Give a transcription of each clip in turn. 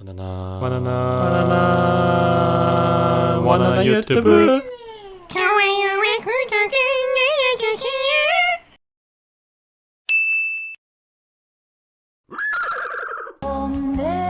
バナナバナナバナナバナナ YouTube 本音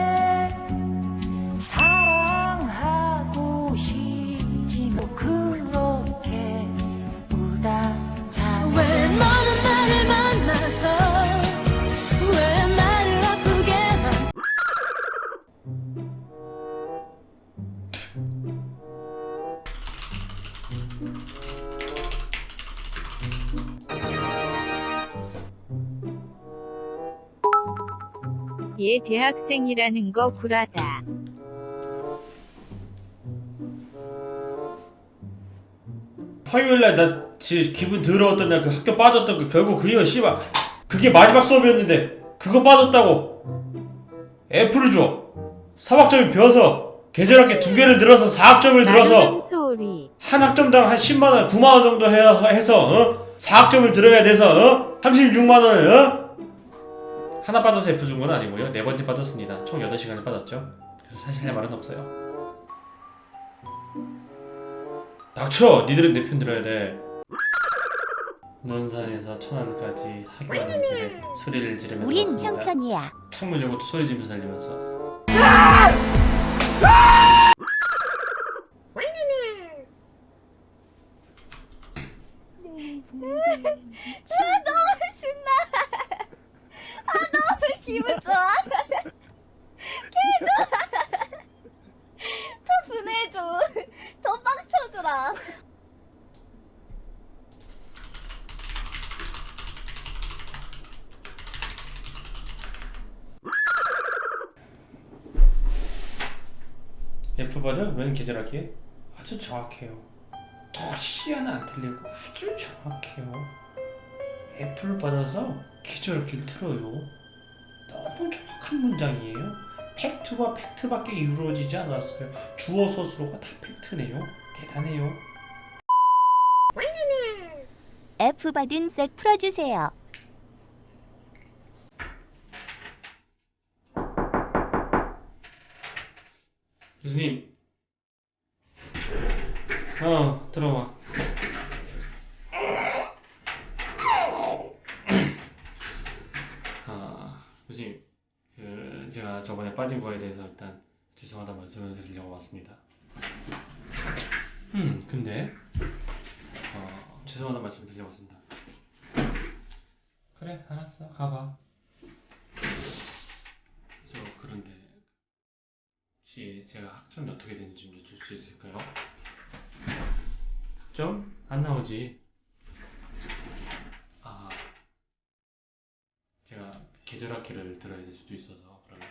얘 대학생이라는 거 구라다. 화요일날 나 진짜 기분 더러웠던 날 그 학교 빠졌던 그 결국 그이어 씨발 그게 마지막 수업이었는데 그거 빠졌다고 F를 줘 3학점이 비어서 계절학기 두 개를 들어서 4학점을 들어서 소리. 한 학점당 한 10만원 9만원 정도 해, 해서 어? 4학점을 들어야 돼서 어? 36만원을 어? 하나 빠져서 F 준건 아니고요 네 번째 빠졌습니다 총 8시간을 빠졌죠 그래서 사실 할 말은 없어요 닥쳐 니들은 내 편 들어야 돼 논산에서 천안까지 하교하는 길에 소리를 지르면서 우린 왔습니다 형편이야. 창문 열고 소리 지르면서 달리면서 왔어 Ah! F 버전 웬 계절학기에 아주 정확해요. 도시 하나 안 틀리고 아주 정확해요. F를 받아서 계절학기를 틀어요. 너무 정확한 문장이에요. 팩트와 팩트밖에 이루어지지 않았어요. 주어 서술어가 다 팩트네요. 대단해요. F 받은 셋 풀어주세요. 교수님. 어, 들어와. 아, 교수님. 그, 제가 저번에 빠진 거에 대해서 일단 죄송하다 말씀을 드리려고 왔습니다. 음, 근데, 어, 죄송하다 말씀 드리려고 왔습니다. 그래, 알았어. 가봐. 저, 그런데, 혹시 제가 학점이 어떻게 되는지 좀 여쭐 수 있을까요? 학점? 안 나오지. 아, 제가 계절학기를 들어야 될 수도 있어서 그러면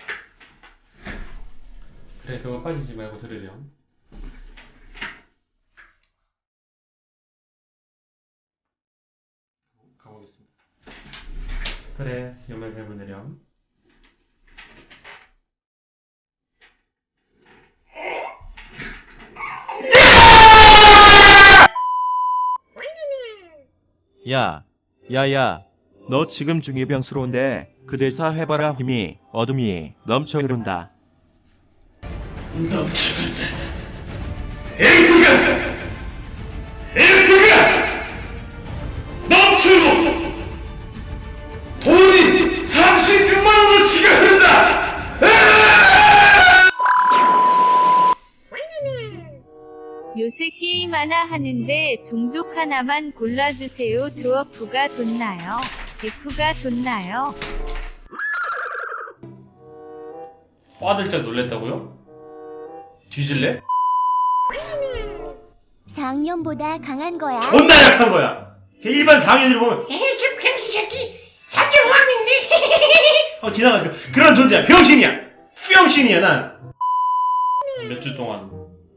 그래 그거 빠지지 말고 들으렴. 가보겠습니다. 그래 연말 잘 보내렴. 야, 야야, 너 지금 중이병스러운데 그 대사 해봐라 힘이 어둠이 넘쳐 흐른다. 넘치는데 에이크가 에이크가 하나 하는데 종족 하나만 골라주세요. 드워프가 좋나요? F가 좋나요? 빠들짝 놀랬다고요? 뒤질래? 4학년보다 강한 거야. 존나 약한 거야 걔 일반 상인으로 보면 에이 저 병신 새끼 3.5학년인데 어 지나가니까 그런 존재야 병신이야 병신이야 난 몇 주 동안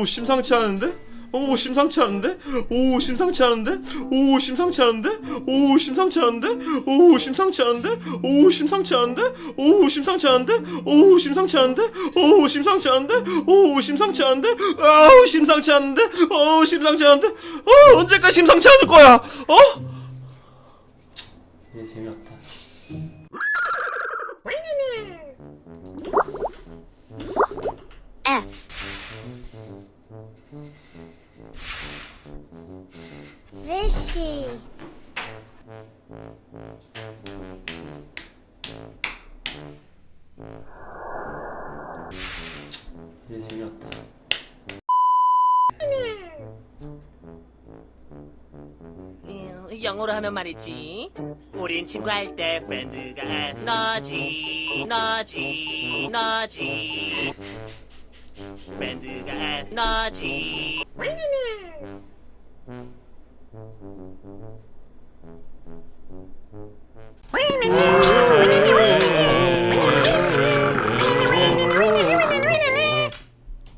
오 심상치 않은데? 오 심상치 않은데? 오 심상치 않은데? 오 심상치 않은데? 오 심상치 않은데? 오 심상치 않은데? 오 심상치 않은데? 오 심상치 않은데? 오 심상치 않은데? 오 심상치 않은데? 오 심상치 않은데? 아우 심상치 않은데? 어 심상치 않은데? 어 언제까지 심상치 않을 거야? 어? 이제 재미없다. F 글씨 이제 재미없다. 음, 영어로 하면 말이지. 우린 친구 할 때 프렌드가 너지, 너지, 너지. 프렌드가 너지. 왜 맨날 저거 지키고